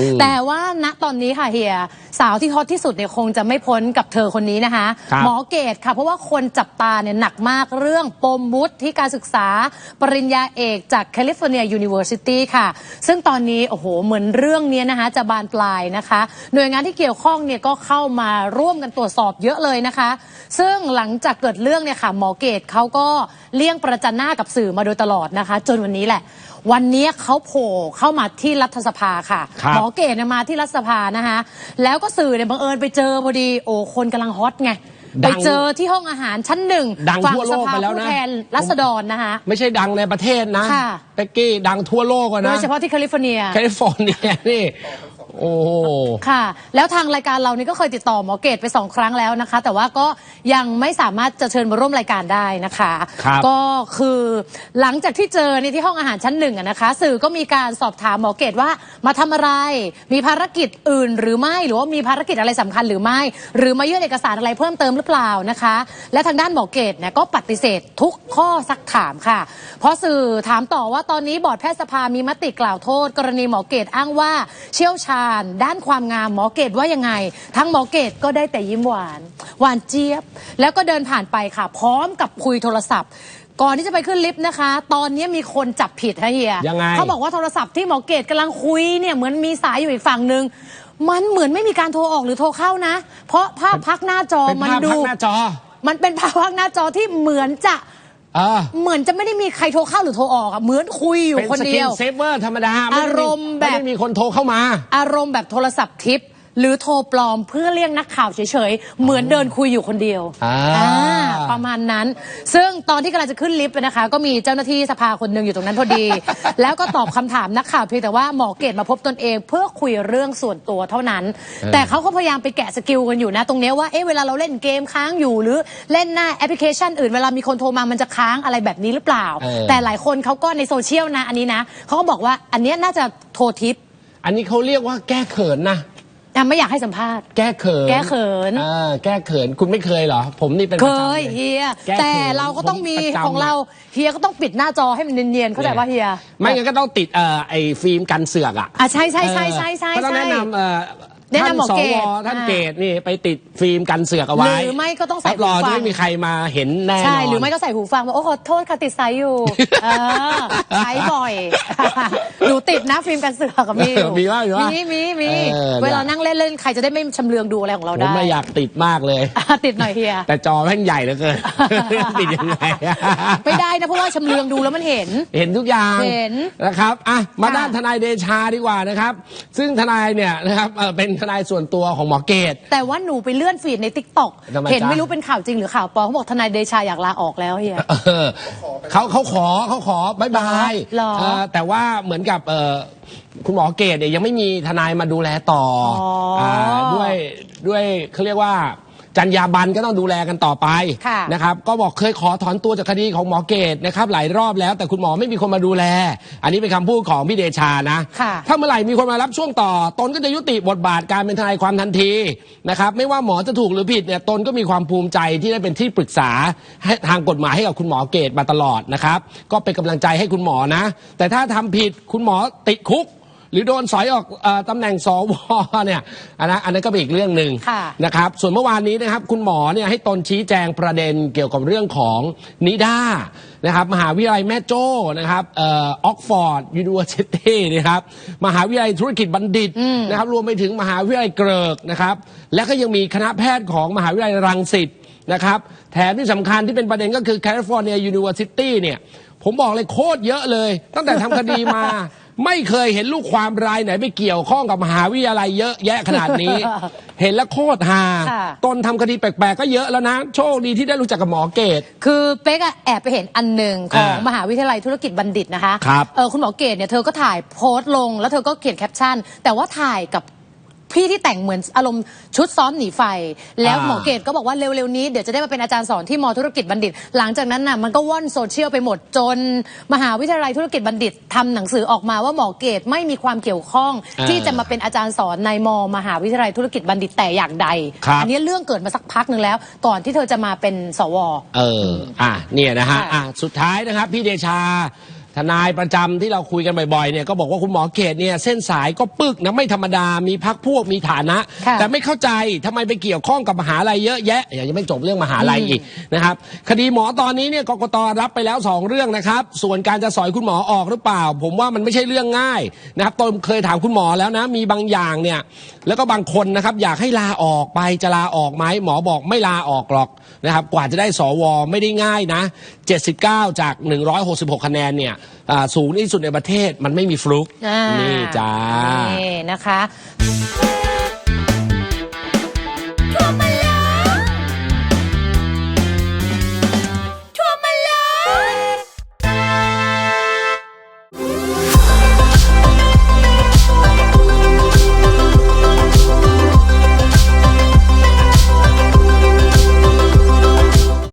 อืมแต่ว่าณตอนนี้ค่ะเฮียสาวที่ฮอตที่สุดเนี่ยคงจะไม่พ้นกับเธอคนนี้นะคะครับหมอเกตค่ะ เพราะว่าคนจับตาเนี่ยหนักมากเรื่องปมวุฒิที่การศึกษาปริญญาเอกจากแคลิฟอร์เนียยูนิเวอร์ซิตี้ค่ะ ซึ่งตอนนี้โอ้โหเหมือนเรื่องเนี้ยนะคะจะบานปลายนะคะ หน่วยงานที่เกี่ยวข้องเนี่ยก็เข้ามาร่วมกันตรวจสอบเยอะเลยนะคะ ซึ่งหลังจากเกิดเรื่องเนี่ยค่ะหมอเกตเขาก็เลี่ยงประจันหน้ากับสื่อมาโดยตลอดนะคะ จนวันนี้แหละ วันนี้เขาโผล่เข้ามาที่รัฐสภาค่ะครับหมอเกตเนี่ยมาที่รัฐสภานะคะแล้วก็สื่อเนี่ยบังเอิญไปเจอพอดีโอ้คนกำลังฮอตไงดัไปงเจอที่ห้องอาหารชั้นหนึ่งดังฝั่ทั่วโลสกภาไปแล้วนะผู้แทนรัษฎรนะคะไม่ใช่ดังในประเทศนะค่ะเป๊กกี้ดังทั่วโลกอะโดนะยเฉพาะที่แคลิฟอร์เนียแคลิฟอร์เนียนี่ โอ้โหค่ะ แล้วทางรายการเรานี่ก็เคยติดต่อหมอเกตไปสองครั้งแล้วนะคะ แต่ว่าก็ยังไม่สามารถจะเชิญมาร่วมรายการได้นะคะ ครับก็คือหลังจากที่เจอในที่ห้องอาหารชั้นหนึ่งอะนะคะ สื่อก็มีการสอบถามหมอเกตว่ามาทำอะไร มีภารกิจอื่นหรือไม่หรือว่ามีภารกิจอะไรสำคัญหรือไม่ หรือมายื่นเอกสารอะไรเพิ่มเติมหรือเปล่านะคะ และทางด้านหมอเกตเนี่ยก็ปฏิเสธทุกข้อซักถามค่ะ เพราะสื่อถามต่อว่าตอนนี้บอร์ดแพทยสภามีมติกล่าวโทษ กรณีหมอเกตอ้างว่าเชี่ยวชาญด้านความงามหมอเกตว่ายังไง ทั้งหมอเกตก็ได้แต่ยิ้มหวาน หวานเจี๊ยบ แล้วก็เดินผ่านไปค่ะ พร้อมกับคุยโทรศัพท์ ก่อนที่จะไปขึ้นลิฟต์นะคะ ตอนนี้มีคนจับผิดฮะเฮียยังไง เขาบอกว่าโทรศัพท์ที่หมอเกตกำลังคุยเนี่ยเหมือนมีสายอยู่อีกฝั่งหนึ่งมันเหมือนไม่มีการโทรออกหรือโทรเข้านะ เพราะภาพพักหน้าจอเป็นมันภาพดูพักหน้าจอ มันเป็นภาพพักหน้าจอที่เหมือนจะเออเหมือนจะไม่ได้มีใครโทรเข้าหรือโทรออกอะเหมือนคุยอยู่เป็นคนสกิเดีนยว เซฟเวอร์ธรรมดาไได้อารมณ์แบบ ไม่ได้มีคนโทรเข้ามา อารมณ์แบบโทรศัพท์ทิป หรือโทรปลอมเพื่อเรียกนักข่าวเฉยๆ เหมือนเดินคุยอยู่คนเดียวอ่า อ่าประมาณนั้น ซึ่งตอนที่กำลังจะขึ้นลิฟต์นะคะ ก็มีเจ้าหน้าที่สภาคนหนึ่งอยู่ตรงนั้นพอดี แล้วก็ตอบคำถามนักข่าวเพียงแต่ว่าหมอเกตมาพบตนเอง เพื่อคุยเรื่องส่วนตัวเท่านั้น แต่เขาก็พยายามไปแกะสกิลกันอยู่นะ ตรงเนี้ยว่าเอ๊ะเวลาเราเล่นเกมค้างอยู่หรือเล่นหน้าแอปพลิเคชันอื่นเวลามีคนโทรมามันจะค้างอะไรแบบนี้หรือเปล่า เออ แต่หลายคนเขาก็ในโซเชียลนะอันนี้นะเขาก็บอกว่าอันเนี้ยน่าจะโทรทิป อันนี้เขาเรียกว่าแก้เขินนะ อะไม่อยากให้สัมภาษณ์ แก้เขินแก้เขิน อ่าแก้เขินคุณไม่เคยเหรอ ผมนี่เป็นเคประจำยเลยเฮียแก้เขินแต่เราก็ต้องมีผมประจำของเราเฮียก็ต้องปิดหน้าจอให้มันเนียนๆเข้าใจป่ะเฮียไม่งั้นก็ต้องติดเอ่อไอ้ฟิล์มกันเสือกอะอะใช่ใช่ใช่ใช่ใช่ก็ต้องใช่ แนะนำเอ่อ แนะนำหมอท่านสเกวตท่านอ่า เกตนี่ไปติดฟิล์มกันเสือกเอาไว้หรือไม่ก็ต้องใส่รับรองหูฟัง จะไม่มีใครมาเห็นแน่นอน ใช่ หรือไม่ก็ใส่หูฟังว่าโอ้ขอโทษค่ะติดสายอยู่ เออใช้บ่อย หนูติดนะฟิล์มกันเสือกกับมีอยู่มีว่ามีว่ามีมีมีเออ เวลานั่งเล่นเล่นใครจะได้ไม่ชำเลืองดูอะไรของเราผมได้ไม่อยากติดมากเลย อะติดหน่อยเฮีย แต่จอแม่งใหญ่เหลือเกิน ติดยังไงไม่ได้นะเพราะว่าชำเลืองดูแล้วมันเห็น เห็นทุกอย่างเห็นนะครับอะมาค่ะด้านทนายเดชาดีกว่านะครับ ซึ่งทนายเนี่ยนะครับเอ่อเป็นทนายส่วนตัวของหมอเกต แต่ว่าหนูไปเลื่อนฟีดในทิกตอกทำไมเห็นจ๊ะ ไม่รู้เป็นข่าวจริงหรือข่าวปลอมเขาบอกทนายเดชาอยากลาออกแล้วเฮีย เออเขาเขาขอเขาขอบายบายเหรอเออแต่ว่าเหมือนกับเอ่อคุณหมอเกตเนี่ยยังไม่มีทนายมาดูแลต่อออด้วยด้วยเขาเรียกว่า จรรยาบรรณก็ต้องดูแลกันต่อไปค่ะนะครับก็บอกเคยขอถอนตัวจากคดีของหมอเกตนะครับหลายรอบแล้วแต่คุณหมอไม่มีคนมาดูแล อันนี้เป็นคำพูดของพี่เดชานะค่ะถ้าเมื่อไหร่มีคนมารับช่วงต่อ ตนก็จะยุติบทบาทการเป็นทนายความทันทีนะครับไม่ว่าหมอจะถูกหรือผิดเนี่ยตนก็มีความภูมิใจที่ได้เป็นที่ปรึกษาให้ทางกฎหมายให้กับคุณหมอเกตมาตลอดนะครับก็เป็นกำลังใจให้คุณหมอนะ แต่ถ้าทำผิดคุณหมอติดคุก หรือโดนสอยออกเออตำแหน่งสวเนี่ยอันนั้นอันนั้นก็เป็นอีกเรื่องหนึ่งค่ะ นะครับส่วนเมื่อวานนี้นะครับคุณหมอเนี่ยให้ตนชี้แจงประเด็นเกี่ยวกับเรื่องของนิด้านะครับมหาวิทยาลัยแม่โจ้นะครับเอออกฟอร์ดยูนิเวอร์ซิตี้นะครับมหาวิทยาลัยธุรกิจบัณฑิตนะครับรวมไปถึงมหาวิทยาลัยเกริกนะครับและก็ยังมีคณะแพทย์ของมหาวิทยาลัยรังสิต นะครับแถมที่สำคัญที่เป็นประเด็นก็คือแคลิฟอร์เนียยูนิเวอร์ซิตี้เนี่ย ผมบอกเลยโคตรเยอะเลย ตั้งแต่ทำคดีมา ไม่เคยเห็นลูกความรายไหนไปเกี่ยวข้องกับมหาวิทยาลัยเยอะแยะขนาดนี้ เห็นแล้วโคตรฮาค่ะ ตนทำคดีแปลกๆก็เยอะแล้วนะ โชคดีที่ได้รู้จักกับหมอเกต คือเป๊กอะแอบไปเห็นอันหนึ่งของอ่ามหาวิทยาลัยธุรกิจบัณฑิตนะคะครับ เออคุณหมอเกตเนี่ยเธอก็ถ่ายโพสต์ลงแล้วเธอก็เขียนแคปชั่น แต่ว่าถ่ายกับ พี่ที่แต่งเหมือนอารมณ์ชุดซ้อมหนีไฟ แล้วอ่าหมอเกตก็บอกว่าเร็วๆนี้เดี๋ยวจะได้มาเป็นอาจารย์สอนที่มอธุรกิจบัณฑิต หลังจากนั้นน่ะมันก็ว่อนโซเชียลไปหมดจน มหาวิทยาลัยธุรกิจบัณฑิตทำหนังสือออกมาว่าหมอเกตไม่มีความเกี่ยวข้องอ่าที่จะมาเป็นอาจารย์สอนในมมหาวิทยาลัยธุรกิจบัณฑิตแต่อย่างใดครับอันี้เรื่องเกิดมาสักพักหนึ่งแล้ว ก่อนที่เธอจะมาเป็นสว เออ อะเนี่ยนะฮะค่ะอะสุดท้ายนะครับพี่เดชา ททนายประจำที่เราคุยกันบ่อยๆเนี่ยก็บอกว่าคุณหมอเกตเนี่ยเส้นสายก็ปึกนะไม่ธรรมดามีพักพวกมีฐานะค่ะแต่ไม่เข้าใจทำไมไปเกี่ยวข้องกับมหาลัยเยอะแยะอย่างยังไม่จบเรื่องมหาลัยอีกนะครับคดีหมอตอนนี้เนี่ยกกตรับไปแล้ว 2 เรื่องนะครับ ส่วนการจะสอยคุณหมอออกหรือเปล่า ผมว่ามันไม่ใช่เรื่องง่ายนะครับตนเคยถามคุณหมอแล้วนะมีบางอย่างเนี่ยแล้วก็บางคนนะครับอยากให้ลาออกไปจะลาออกไหมหมอบอกไม่ลาออกหรอกนะครับกว่าจะได้สวไม่ได้ง่ายนะ 79 จาก 166 คะแนนเนี่ยอ่าสูงที่สุดในประเทศมันไม่มีฟลุกอ่านี่จ้านี่นะคะ